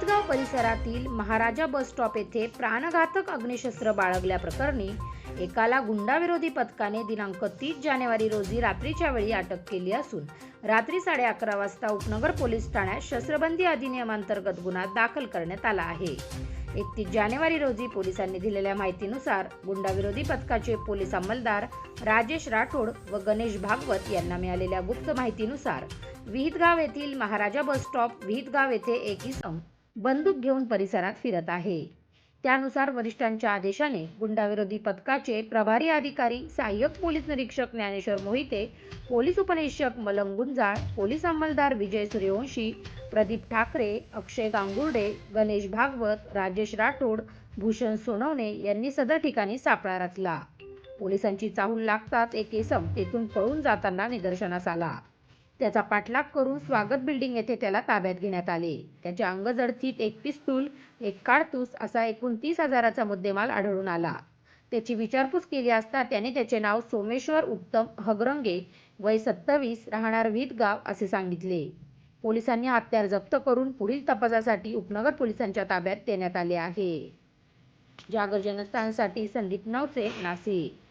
विहितगाव परिसरातील महाराजा bus stop येथे प्राणघातक अग्निशस्त्र बाळगल्याप्रकरणी एकाला गुंडाविरोधी पथकाने दिनांक तीस जानेवारी रोजी रात्रीच्या वेळी अटक केली असून रात्री साडे अकरा वाजता उपनगर पोलीस ठाण्यात शस्त्रबंदी अधिनियमांतर्गत गुन्हा दाखल करण्यात आला आहे. एकतीस जानेवारी रोजी पोलिसांनी दिलेल्या माहितीनुसार गुंडाविरोधी पथकाचे पोलीस अंमलदार राजेश राठोड व गणेश भागवत यांना मिळालेल्या गुप्त माहितीनुसार विहितगाव येथील महाराजा बस स्टॉप विहितगाव येथे एक इसम बंदूक घेऊन परिसरात फिरत आहे. त्यानुसार वरिष्ठांच्या आदेशाने गुंडाविरोधी पथकाचे प्रभारी अधिकारी सहाय्यक पोलीस निरीक्षक ज्ञानेश्वर मोहिते पोलीस उपनिरीक्षक मलंग गुंजाळ पोलीस अंमलदार विजय सूर्यवंशी प्रदीप ठाकरे अक्षय गांगुर्डे गणेश भागवत राजेश राठोड भूषण सोनवणे यांनी सदर ठिकाणी सापळा रचला. पोलिसांची चाहूल लागतात एक इसम तेथून पळून जाताना निदर्शनास आला. त्याचा पाठलाग करून स्वागत बिल्डिंग येथे त्याला ताब्यात घेण्यात आले. त्याच्या अंगजडतीत एक पिस्तूल एक काडतूस असा एकूण तीस हजाराचा मुद्देमाल आढळून आला. त्याची विचारपूस केली असता त्याने त्याचे नाव सोमेश्वर उत्तम हगरंगे वय सत्तावीस राहणार विदगाव असे सांगितले. पोलिसांनी हत्यार जप्त करून पुढील तपासासाठी उपनगर पोलिसांच्या ताब्यात देण्यात आले आहे. जागर जनस्थानसाठी संदीप नवसे नाशिक.